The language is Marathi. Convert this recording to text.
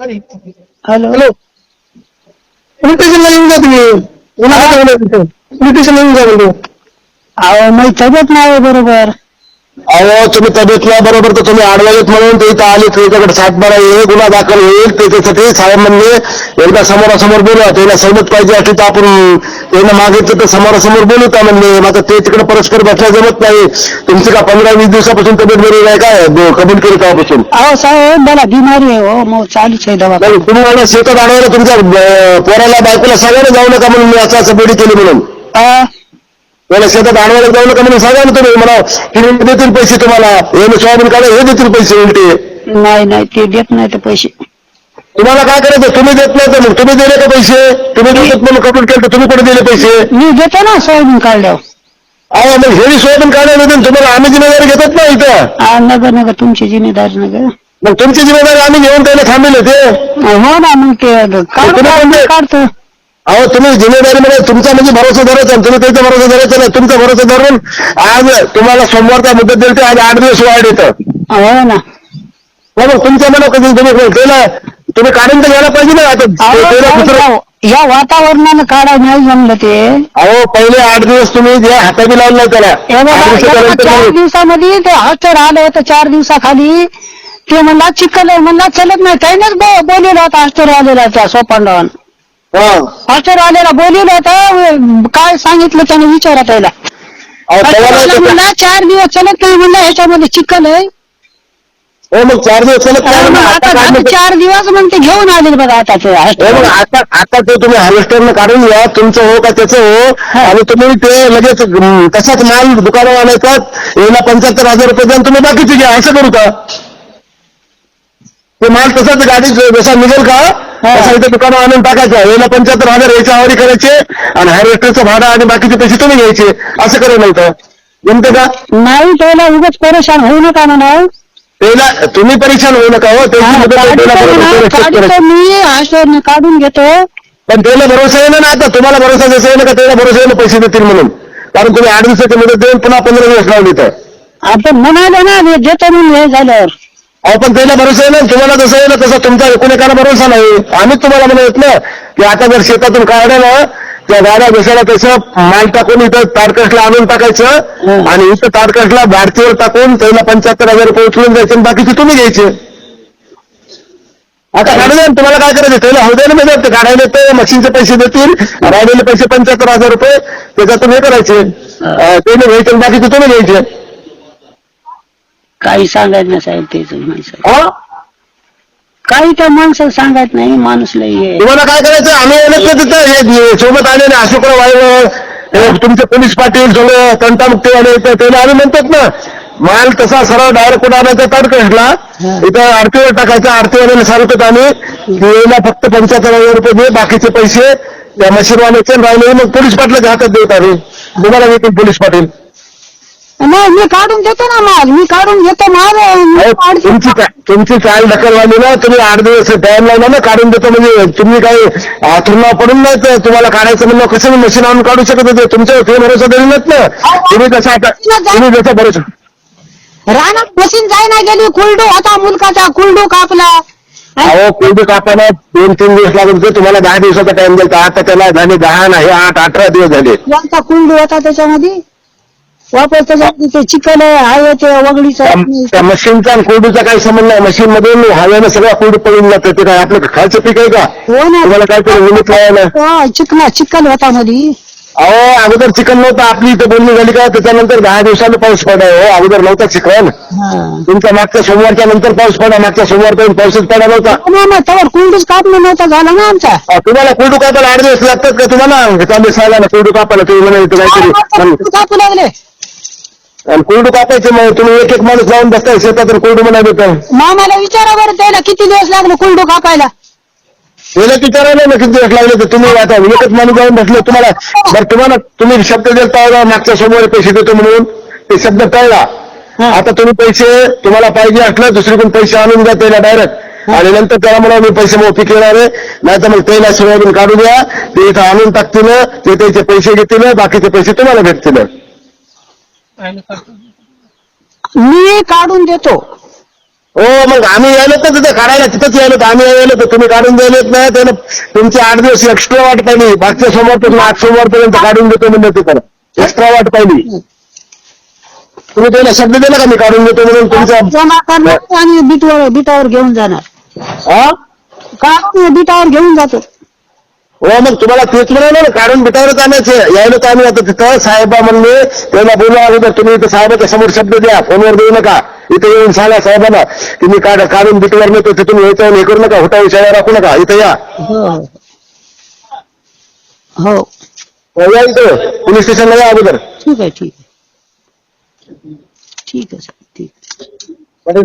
हॅलो हॅलो पोलीस स्टेशनला येऊन जा तुम्ही. उन्हाळा चांगला आहे तिथं पोलीस स्टेशनला येऊन जा म्हणजे अहो माझी तब्येत नाही बरोबर. अहो तुम्ही तब्येतला बरोबर तर तुम्ही आडवायत म्हणून ते इथं आले त्याच्याकडे सातबारा येईल गुन्हा दाखल होईल त्याच्यासाठी साहेब म्हणले एकदा समोरासमोर बोलूया त्याला सहमत पाहिजे असली तर आपण त्यानं मागितलं तर समोरासमोर बोलू त्या म्हणले मात्र ते तिकडे परस्पर बसल्या जमत नाही. तुमची का पंधरा वीस दिवसापासून तब्येत बरी आहे काय? कबूल केली तेव्हापासून? अहो साहेब मला बिमारी आहे हो. मग चालूच आहे दवा नाही तुम्ही मला शेतात आणायला तुमच्या अं, पोराला बायकोला सांगायला जाऊ नका म्हणून मी असं असं बेडी केली म्हणून. त्याला शेतात आणायला जाऊ नका म्हणून सांगा ना तुम्ही मला देतील पैसे तुम्हाला. हे सोयाबीन काढा हे देतील पैसे उलटे. नाही नाही ते देत नाही ते पैसे. तुम्हाला काय करायचं? तुम्ही देत नाही तर मग तुम्ही दिले का पैसे? तुम्ही देत म्हणून कबूल केलं तर तुम्ही कुठे दिले पैसे? मी देतो ना सोयाबीन काढल्यावर. अहो मग हे सोयाबीन काढायला देतील तुम्हाला आम्ही जिम्मेदारी घेतात ना इथं. आ, नगर नगर तुमची जिम्मेदारी नगर. मग तुमची जिम्मेदारी आम्ही घेऊन त्याला थांबले ते. हो ना मग ते काढू? काढतो. अहो तुम्ही जिम्मेदारी मध्ये तुमचा म्हणजे भरोसा धरायचा आणि तुम्ही त्याचा भरोसा धरायचा नाही. तुमचा भरोसा धरून आज तुम्हाला सोमवारचा मुदत दिली ते आज आठ दिवस वाढ येतं. हो ना. मग तुमच्या मनात कधी तुम्ही त्याला तुम्ही काढून तर घ्यायला पाहिजे ना आता. अहो, ते- त्याला दुसरं या- या वातावरणानं काढा नाही जमलं ते. अहो पहिले आठ दिवस तुम्ही जे हाताबी लावलं नाही त्याला. हे बघा, आठ चार तुम्ही- दिवसामध्ये ते हॉस्टेल आलं होतं चार दिवसाखाली. ते म्हणला चिखल आहे. म्हणला चलत नाही. त्यानेच बो- होतं हॉस्टेल आलेला त्या सोपांडावान हा. हॉस्टेल आलेला बोलवलं होतं काय सांगितलं त्याने विचारा त्याला. अहो, नाही म्हणला चार दिवस चलत नाही. म्हणलं ह्याच्यामध्ये चिखल आहे. हो मग चार दिवस चलत नाही मग ना, आता आता झाले काढलं तर- चार दिवस मग ते घेऊन आले बघा आता ते हो मग आता आता ते तुम्ही हार्वेस्टरनं काढून घ्या तुमचं हो का त्याचं हो. आणि तुम्ही ते लगेच तसाच माल दुकानावर आणायचा याला पंच्याहत्तर हजार रुपये द्या आणि तुम्ही बाकीचे घ्या असं करू का? ते माल तसाच गाडी जसा निघेल का तसा इथे दुकानावर आणून टाकायचा. याला पंच्याहत्तर हजार याच्या आवारी करायचे आणि हार्वेस्टरचं भाडं आणि बाकीचे पैसे तुम्ही घ्यायचे. असं करू नाही तर जमते का नाही त्याला उगाच परेशान होऊ नका म्हणा त्याला तुम्ही परेशान होऊ नका हो त्याची मुदत आहे, त्याला बरोबर respect काढतो करायची. मी हॉस्टेल काढून घेतो. पण त्याला भरोसा येईल ना आता तुम्हाला भरोसा जसं येईल का त्याला भरोसा येईल पैसे देतील म्हणून. कारण तुम्ही आठ दिवसाची मुदत देऊन पुन्हा पंधरा दिवस लावली तर आपण म्हणाले ना मी देतो म्हणून हे झाल्यावर. अहो पण त्याला भरोसा येईल तुम्हाला जसं येईल तसा तुमचा एकूण एकाला भरोसा नाही. आम्हीच तुम्हाला म्हणत ना की आता जर शेतातून काढलं ना त्या गाड्या जशाला तसं माल टाकून इथं तारकसला आणून टाकायचं. आणि इथं तारकसला भारतीवर टाकून त्याला पंच्याहत्तर हजार रुपये उचलून द्यायचे बाकीचे तुम्ही घ्यायचे. आता ना, तुम्हाला काय करायचं? त्याला होऊ द्या ना म्हणजे ते काढायला ते मशीनचे पैसे देतील राहिलेले पैसे पंच्याहत्तर हजार रुपये त्याच्यातून हे करायचे. त्याने घ्यायचे आणि बाकीचे तुम्ही घ्यायचे. काही सांगायचं नाही साहेब तेच माणसं हा? काही त्या माणसं सांगायचं नाही माणूस लई हे. तुम्हाला काय करायचं? आम्ही येणार तिथं हे सोबत आलेले अशोकराव वायवर हे तुमचे पोलीस पाटील सगळं तंटामुक्तीवाले येतं त्याला आम्ही म्हणतात ना माल तसा सरळ डायरेक्ट कुठं आणायचा तारकसला हा. इथं आरतीवर टाकायचा आरतीवाल्याला सांगतात आम्ही की याला फक्त पंच्याहत्तर हजार रुपये दे बाकीचे पैसे त्या मशीनवाल्याचे आणि राहिले मग पोलीस पाटलाच्या हातात देत आम्ही. तुम्हाला देतील पोलीस पाटील. नाही मी काढून देतो ना माल. मी काढून घेतो माल. मी अहो, काढतो. तुमची चा- तुमची चाल ढकलवाली ना तुम्ही आठ दिवस टाइम लावला ना काढून देतो. म्हणजे तुम्ही काही आथरुणा पडून नाही तर तुम्हाला काढायचं म्हणलं कसं मी मशीन आणून काढू शकत होते? तुमच्या ते भरोसा देईल ना तुम्ही कसं आता तुम्ही जसं भरोसा रानात मशीन जाय ना गेली कुलडू होता मुलकाचा कुलडू कापला. अहो कोणती कापायला दोन तीन दिवस लागत होते तुम्हाला दहा दिवसाचा टाइम दिला आता त्याला झाले दहा नाही आठ अठरा दिवस झाले. यांचा कुलडू होता त्याच्यामध्ये? वापस त्याच्यामध्ये ते चिकल आहे ते वगडीचं त्या- त्या मशीनचा आणि कोरडूचा काही संबंध नाही. मशीन मधून हव्यानं सगळं कोरडू पडून जातं. ते काय आपलं खायचं पीक आहे का? हो ना. तुम्हाला काय तरी लावायला हो, चिकना चिकल होता मध्ये अहो अगोदर चिकन नव्हतं. आपली इथं बोलणी झाली का? त्याच्यानंतर दहा दिवसानं पाऊस पडा हो अगोदर नव्हता चिकन. तुमच्या मागच्या सोमवारच्या नंतर पाऊस पडा मागच्या सोमवारपर्यंत पाऊसच पडा नव्हता. ना त्यावर कुलडूच कापणं नव्हता. झाला ना आमचा. तुम्हाला कोरडू कापायला आठ दिवस लागतात का तुम्हाला? चालू सांगा ना कोरडू कापायला तुम्ही म्हणा इथं काहीतरी. कापू लागले. आणि कोरडू कापायचे मग तुम्ही एक एक माणूस लावून बसताय शेतातून कोरडू म्हणा देतं मामाला विचारा बरं त्याला किती दिवस लागले कुलडू कापायला? गेलं विचारायला ना किती दिवस लागले तर तुम्ही आता एकच माणूस जाऊन बसले तुम्हाला बरं तुम्हाला तुम्ही शब्द देता होता मागच्या सोमवारी पैसे देतो म्हणून. ते शब्द टळला आता तुम्ही पैसे तुम्हाला पाहिजे असलं दुसरीकडून पैसे आणून द्या त्याला डायरेक्ट आणि नंतर त्याला म्हणा मी पैसे मोफी घेणार आहे. नाही तर मग त्याला सोयाबीन काढू द्या. ते इथं आणून टाकतील ते त्याचे पैसे घेतील बाकीचे पैसे तुम्हाला भेटतील. मी काढून देतो. हो मग आम्ही यायलो तर तिथे काढायला तिथंच यायलो तर आम्ही यायलो तर तुम्ही काढून द्यायलेत नाही त्यानं तुमची आठ दिवस एक्स्ट्रा वाट पाहिली. मागच्या सोमवारपासून आठ सोमवारपर्यंत काढून देतो म्हणलं तिथं एक्स्ट्रा वाट पाहिली. तुम्ही त्याला शब्द दिला का मी काढून देतो म्हणून तुमचा जमा करणार आणि बीटवर बीटावर घेऊन जाणार. हा? का बीटावर घेऊन जातो. हो मग तुम्हाला तेच म्हणाले ना काढून बिटावरच आणायचे यायला तर आम्ही आता तिथं साहेबा म्हणले त्याला बोलवा अगोदर तुम्ही इथं साहेबाच्या समोर शब्द द्या फोनवर देऊ नका. इथं येऊन सांगा साहेबांना की मी काढ काढून बिटवर नेतो तिथून यायचं हे करू नका होता विषयाला राखू नका इथं या. हो. हो. हो, या इथं पोलीस स्टेशनला या अगोदर. ठीक आहे ठीक आहे. ठीक आहे ठीक आहे.